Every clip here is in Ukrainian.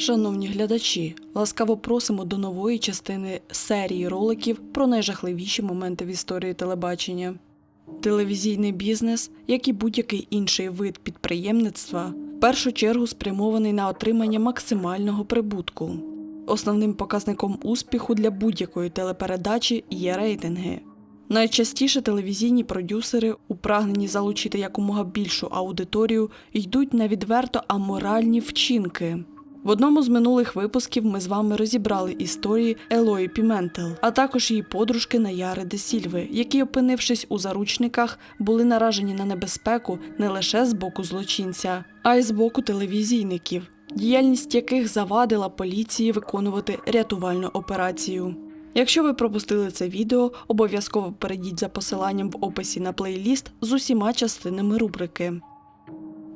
Шановні глядачі, ласкаво просимо до нової частини серії роликів про найжахливіші моменти в історії телебачення. Телевізійний бізнес, як і будь-який інший вид підприємництва, в першу чергу спрямований на отримання максимального прибутку. Основним показником успіху для будь-якої телепередачі є рейтинги. Найчастіше телевізійні продюсери, у прагненні залучити якомога більшу аудиторію, йдуть на відверто аморальні вчинки. В одному з минулих випусків ми з вами розібрали історії Елої Піментел, а також її подружки Наяри де Сільви, які, опинившись у заручниках, були наражені на небезпеку не лише з боку злочинця, а й з боку телевізійників, діяльність яких завадила поліції виконувати рятувальну операцію. Якщо ви пропустили це відео, обов'язково перейдіть за посиланням в описі на плейліст з усіма частинами рубрики.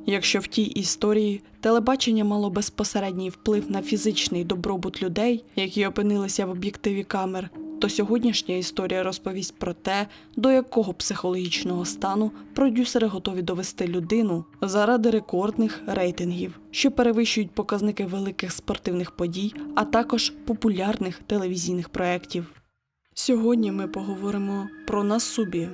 Якщо в тій історії телебачення мало безпосередній вплив на фізичний добробут людей, які опинилися в об'єктиві камер, то сьогоднішня історія розповість про те, до якого психологічного стану продюсери готові довести людину заради рекордних рейтингів, що перевищують показники великих спортивних подій, а також популярних телевізійних проєктів. Сьогодні ми поговоримо про Насубі.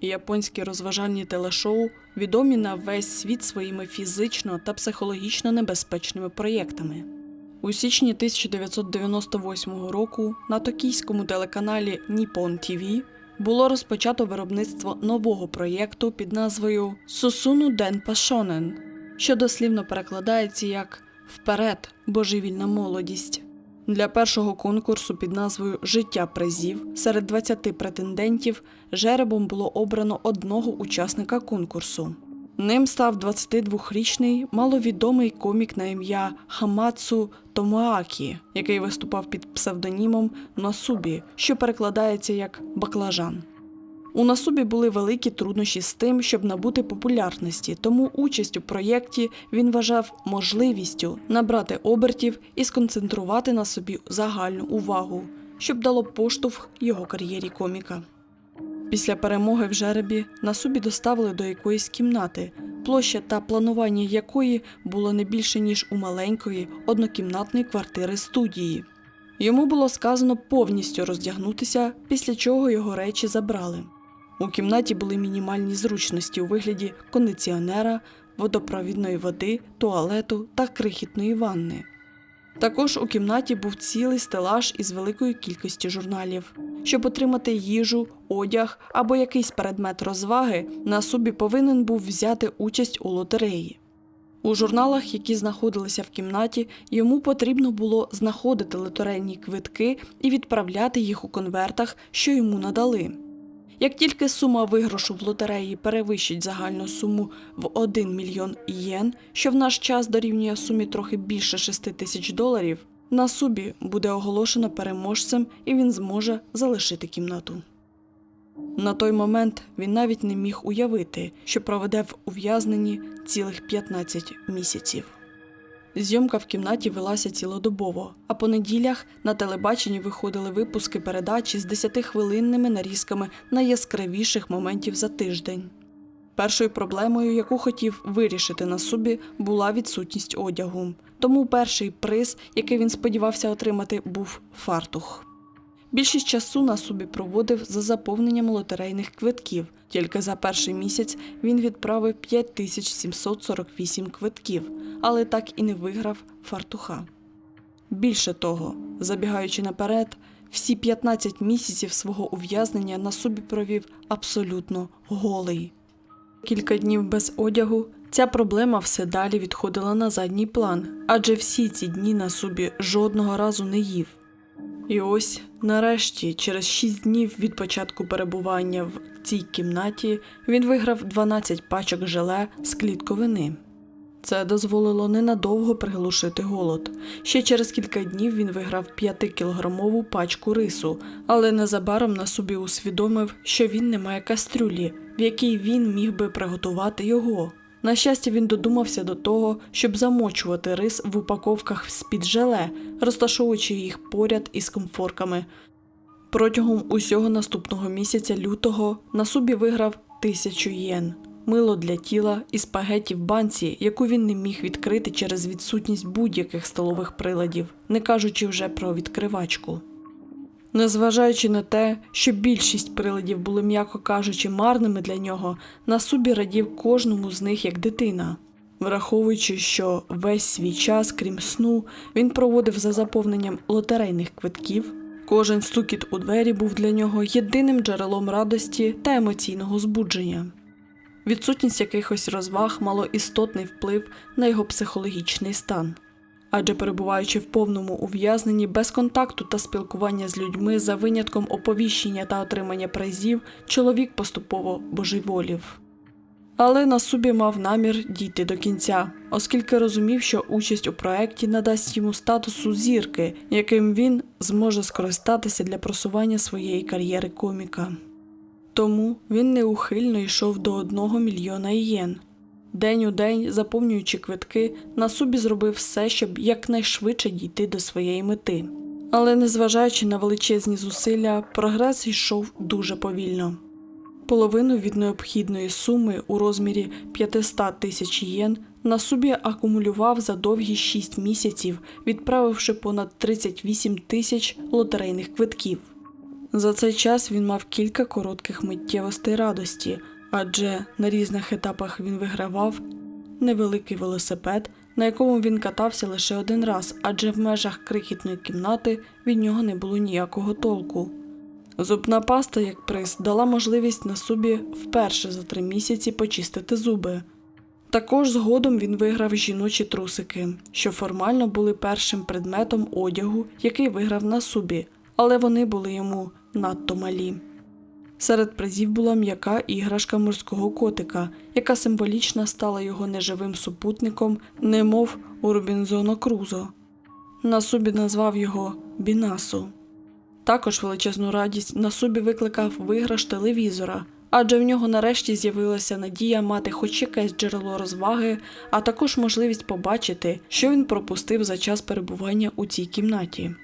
Японські розважальні телешоу відомі на весь світ своїми фізично та психологічно небезпечними проєктами. У січні 1998 року на токійському телеканалі Nippon TV було розпочато виробництво нового проєкту під назвою Сусуну Денпа Шонен, що дослівно перекладається як Вперед, божевільна молодість. Для першого конкурсу під назвою Життя призів серед 20 претендентів жеребом було обрано одного учасника конкурсу. Ним став 22-річний маловідомий комік на ім'я Хамацу Томаакі, який виступав під псевдонімом Насубі, що перекладається як баклажан. У Насубі були великі труднощі з тим, щоб набути популярності, тому участь у проєкті він вважав можливістю набрати обертів і сконцентрувати на собі загальну увагу, щоб дало поштовх його кар'єрі коміка. Після перемоги в жеребі Насубі доставили до якоїсь кімнати, площа та планування якої було не більше ніж у маленької однокімнатної квартири студії. Йому було сказано повністю роздягнутися, після чого його речі забрали. У кімнаті були мінімальні зручності у вигляді кондиціонера, водопровідної води, туалету та крихітної ванни. Також у кімнаті був цілий стелаж із великою кількістю журналів. Щоб отримати їжу, одяг або якийсь предмет розваги, на собі повинен був взяти участь у лотереї. У журналах, які знаходилися в кімнаті, йому потрібно було знаходити лотерейні квитки і відправляти їх у конвертах, що йому надали. Як тільки сума виграшу в лотереї перевищить загальну суму в 1 мільйон єн, що в наш час дорівнює сумі трохи більше 6 тисяч доларів, на субі буде оголошено переможцем і він зможе залишити кімнату. На той момент він навіть не міг уявити, що проведе в ув'язненні цілих 15 місяців. Зйомка в кімнаті велася цілодобово, а по неділях на телебаченні виходили випуски передачі з 10-хвилинними нарізками найяскравіших моментів за тиждень. Першою проблемою, яку хотів вирішити на собі, була відсутність одягу. Тому перший приз, який він сподівався отримати, був фартух. Більшість часу на собі проводив за заповненням лотерейних квитків. Тільки за перший місяць він відправив 5748 квитків, але так і не виграв фартуха. Більше того, забігаючи наперед, всі 15 місяців свого ув'язнення на собі провів абсолютно голий. Кілька днів без одягу ця проблема все далі відходила на задній план, адже всі ці дні на собі жодного разу не їв. І ось, нарешті, через 6 днів від початку перебування в цій кімнаті, він виграв 12 пачок желе з клітковини. Це дозволило ненадовго приглушити голод. Ще через кілька днів він виграв 5-кілограмову пачку рису, але незабаром на собі усвідомив, що він не має кастрюлі, в якій він міг би приготувати його. На щастя, він додумався до того, щоб замочувати рис в упаковках з-під желе, розташовуючи їх поряд із комфорками. Протягом усього наступного місяця лютого на собі виграв тисячу єн. мило для тіла і спагеті в банці, яку він не міг відкрити через відсутність будь-яких столових приладів, не кажучи вже про відкривачку. Незважаючи на те, що більшість приладів були, м'яко кажучи, марними для нього, Насубі радів кожному з них як дитина. Враховуючи, що весь свій час, крім сну, він проводив за заповненням лотерейних квитків, кожен стукіт у двері був для нього єдиним джерелом радості та емоційного збудження. Відсутність якихось розваг мало істотний вплив на його психологічний стан. Адже перебуваючи в повному ув'язненні без контакту та спілкування з людьми за винятком оповіщення та отримання призів, чоловік поступово божеволів. Але Насубі мав намір дійти до кінця, оскільки розумів, що участь у проєкті надасть йому статусу зірки, яким він зможе скористатися для просування своєї кар'єри коміка. Тому він неухильно йшов до одного мільйона ієн. День у день, заповнюючи квитки, Насубі зробив все, щоб якнайшвидше дійти до своєї мети. Але незважаючи на величезні зусилля, прогрес йшов дуже повільно. Половину від необхідної суми у розмірі 500 тисяч єн Насубі акумулював за довгі 6 місяців, відправивши понад 38 тисяч лотерейних квитків. За цей час він мав кілька коротких миттєвостей радості, адже на різних етапах він вигравав невеликий велосипед, на якому він катався лише один раз, адже в межах крихітної кімнати від нього не було ніякого толку. Зубна паста, як приз, дала можливість Насубі вперше за три місяці почистити зуби. Також згодом він виграв жіночі трусики, що формально були першим предметом одягу, який виграв Насубі, але вони були йому надто малі. Серед призів була м'яка іграшка морського котика, яка символічно стала його неживим супутником, немов у Робінзона Крузо. Насубі назвав його Бінасу. Також величезну радість Насубі викликав виграш телевізора, адже в нього нарешті з'явилася надія мати хоч якесь джерело розваги, а також можливість побачити, що він пропустив за час перебування у цій кімнаті.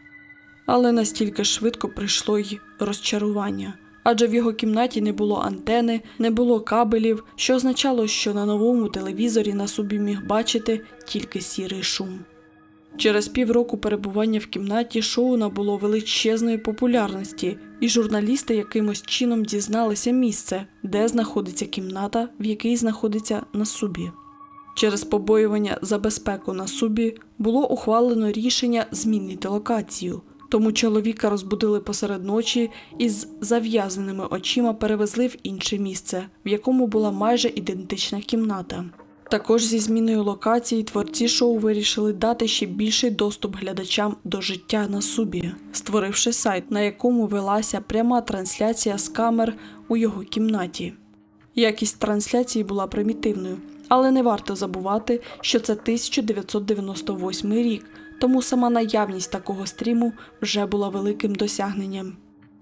Але настільки швидко прийшло й розчарування, адже в його кімнаті не було антени, не було кабелів, що означало, що на новому телевізорі Насубі міг бачити тільки сірий шум. Через півроку перебування в кімнаті шоу набуло величезної популярності, і журналісти якимось чином дізналися місце, де знаходиться кімната, в якій знаходиться Насубі. Через побоювання за безпеку Насубі було ухвалено рішення змінити локацію, тому чоловіка розбудили посеред ночі і з зав'язаними очима перевезли в інше місце, в якому була майже ідентична кімната. Також зі зміною локації творці шоу вирішили дати ще більший доступ глядачам до життя на субі, створивши сайт, на якому велася пряма трансляція з камер у його кімнаті. Якість трансляції була примітивною, але не варто забувати, що це 1998 рік, тому сама наявність такого стріму вже була великим досягненням.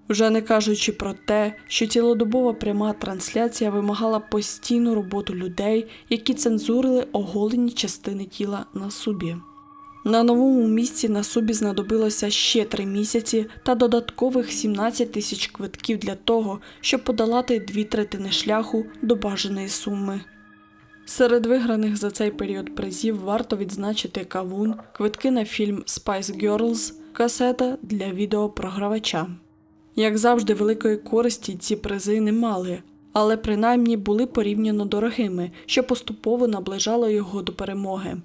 Вже не кажучи про те, що цілодобова пряма трансляція вимагала постійну роботу людей, які цензурили оголені частини тіла на субі. На новому місці на субі знадобилося ще три місяці та додаткових 17 тисяч квитків для того, щоб подолати дві третини шляху до бажаної суми. Серед виграних за цей період призів варто відзначити кавун, квитки на фільм Spice Girls, касета для відеопрогравача. Як завжди, великої користі ці призи не мали, але принаймні були порівняно дорогими, що поступово наближало його до перемоги.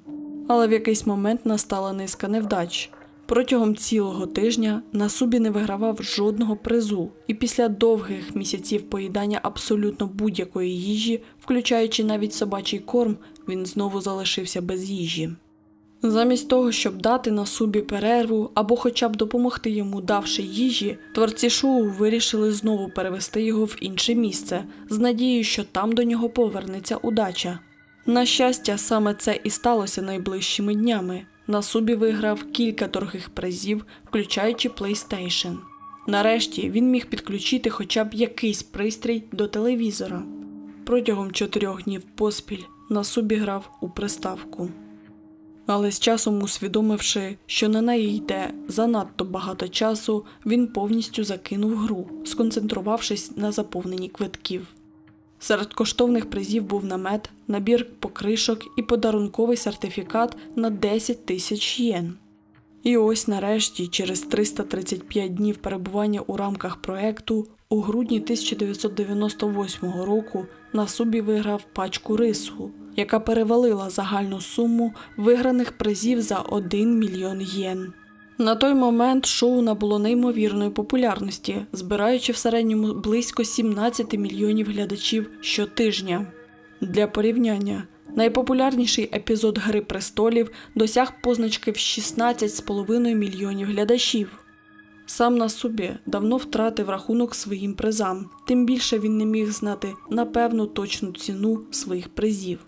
Але в якийсь момент настала низка невдач. Протягом цілого тижня Насубі не вигравав жодного призу, і після довгих місяців поїдання абсолютно будь-якої їжі, включаючи навіть собачий корм, він знову залишився без їжі. Замість того, щоб дати Насубі перерву або хоча б допомогти йому, давши їжі, творці шоу вирішили знову перевести його в інше місце з надією, що там до нього повернеться удача. На щастя, саме це і сталося найближчими днями. Насубі виграв кілька дорогих призів, включаючи PlayStation. Нарешті він міг підключити хоча б якийсь пристрій до телевізора. Протягом чотирьох днів поспіль Насубі грав у приставку але з часом усвідомивши, що на неї йде занадто багато часу, він повністю закинув гру, сконцентрувавшись на заповненні квитків. Серед коштовних призів був намет, набір покришок і подарунковий сертифікат на 10 тисяч єн. І ось нарешті, через 335 днів перебування у рамках проекту, у грудні 1998 року Насубі виграв пачку рису, яка перевалила загальну суму виграних призів за 1 мільйон єн. На той момент шоу набуло неймовірної популярності, збираючи в середньому близько 17 мільйонів глядачів щотижня. Для порівняння, найпопулярніший епізод Гри престолів досяг позначки в 16,5 мільйонів глядачів. Сам на собі давно втратив рахунок своїм призам, тим більше він не міг знати напевну точну ціну своїх призів.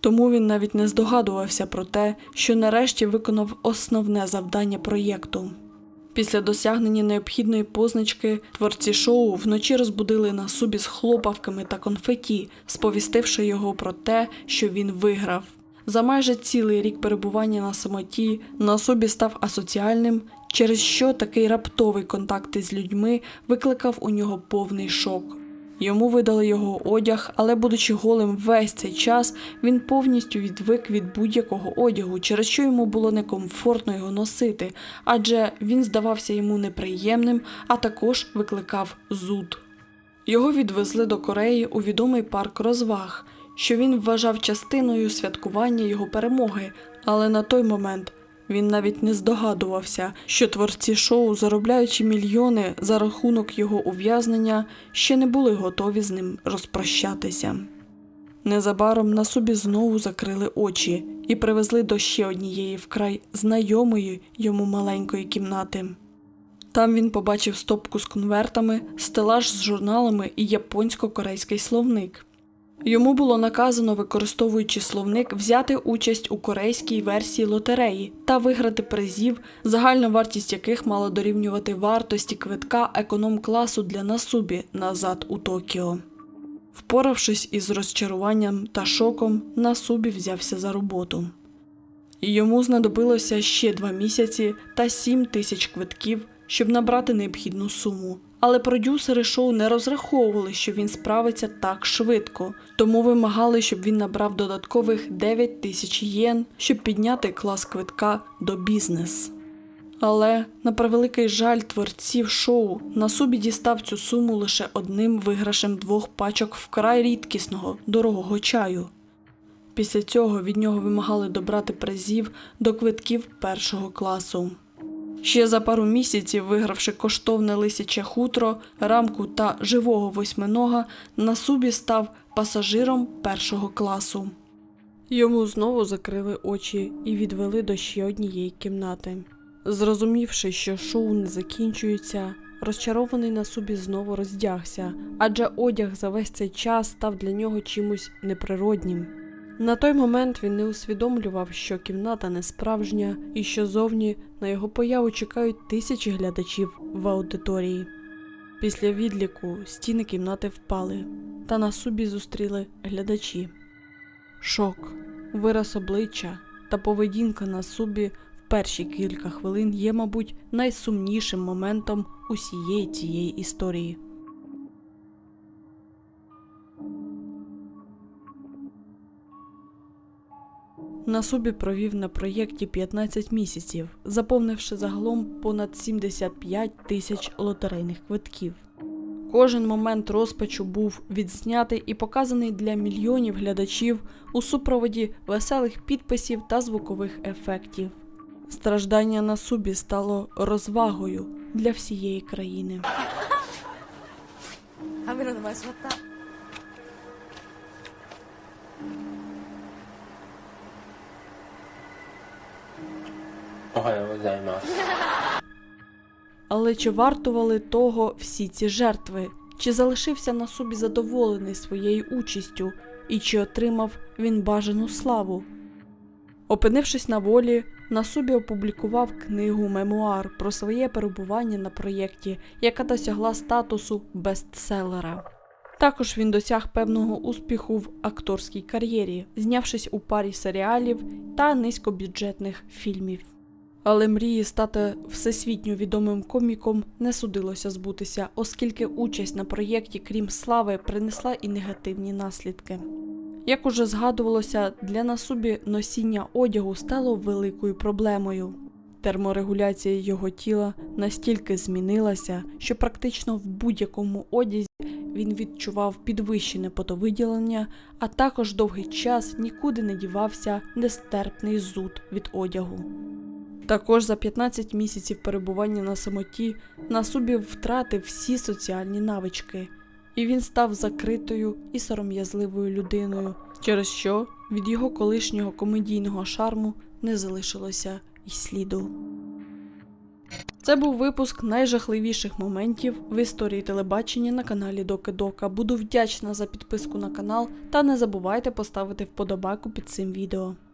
Тому він навіть не здогадувався про те, що нарешті виконав основне завдання проєкту. Після досягнення необхідної позначки творці шоу вночі розбудили на субі з хлопавками та конфеті, сповістивши його про те, що він виграв. За майже цілий рік перебування на самоті на собі став асоціальним, через що такий раптовий контакт із людьми викликав у нього повний шок. Йому видали його одяг, але, будучи голим весь цей час, він повністю відвик від будь-якого одягу, через що йому було некомфортно його носити, адже він здавався йому неприємним, а також викликав зуд. Його відвезли до Кореї у відомий парк розваг, що він вважав частиною святкування його перемоги, але на той момент він навіть не здогадувався, що творці шоу, заробляючи мільйони за рахунок його ув'язнення, ще не були готові з ним розпрощатися. Незабаром на собі знову закрили очі і привезли до ще однієї вкрай знайомої йому маленької кімнати. Там він побачив стопку з конвертами, стелаж з журналами і японсько-корейський словник. Йому було наказано, використовуючи словник, взяти участь у корейській версії лотереї та виграти призів, загальна вартість яких мала дорівнювати вартості квитка економ-класу для Насубі назад у Токіо. Впоравшись із розчаруванням та шоком, Насубі взявся за роботу. Йому знадобилося ще два місяці та сім тисяч квитків, щоб набрати необхідну суму. Але продюсери шоу не розраховували, що він справиться так швидко, тому вимагали, щоб він набрав додаткових 9 тисяч єн, щоб підняти клас квитка до бізнес. Але, на превеликий жаль творців шоу, на собі дістав цю суму лише одним виграшем двох пачок вкрай рідкісного дорогого чаю. Після цього від нього вимагали добрати призів до квитків першого класу. Ще за пару місяців, вигравши коштовне лисяче хутро, рамку та живого восьминога, на субі став пасажиром першого класу. Йому знову закрили очі і відвели до ще однієї кімнати. Зрозумівши, що шоу не закінчується, розчарований на собі знову роздягся, адже одяг за весь цей час став для нього чимось неприроднім. На той момент він не усвідомлював, що кімната не справжня і що зовні на його появу чекають тисячі глядачів в аудиторії. Після відліку стіни кімнати впали, та на субі зустріли глядачі. Шок, вираз обличчя та поведінка на субі в перші кілька хвилин є, мабуть, найсумнішим моментом усієї цієї історії. На собі провів на проєкті 15 місяців, заповнивши загалом понад 75 тисяч лотерейних квитків. Кожен момент розпачу був відзнятий і показаний для мільйонів глядачів у супроводі веселих підписів та звукових ефектів. Страждання на субі стало розвагою для всієї країни. カ Але чи вартували того всі ці жертви? Чи залишився на собі задоволений своєю участю, і чи отримав він бажану славу? Опинившись на волі, Насубі опублікував книгу Мемуар про своє перебування на проєкті, яка досягла статусу бестселера. Також він досяг певного успіху в акторській кар'єрі, знявшись у парі серіалів та низькобюджетних фільмів. Але мрії стати всесвітньо відомим коміком не судилося збутися, оскільки участь на проєкті, крім слави, принесла і негативні наслідки. Як уже згадувалося, для насубі носіння одягу стало великою проблемою. Терморегуляція його тіла настільки змінилася, що практично в будь-якому одязі він відчував підвищене потовиділення, а також довгий час нікуди не дівався нестерпний зуд від одягу. Також за 15 місяців перебування на самоті Насубі втратив всі соціальні навички, і він став закритою і сором'язливою людиною, через що від його колишнього комедійного шарму не залишилося й сліду. Це був випуск найжахливіших моментів в історії телебачення на каналі Доки Дока. Буду вдячна за підписку на канал та не забувайте поставити вподобайку під цим відео.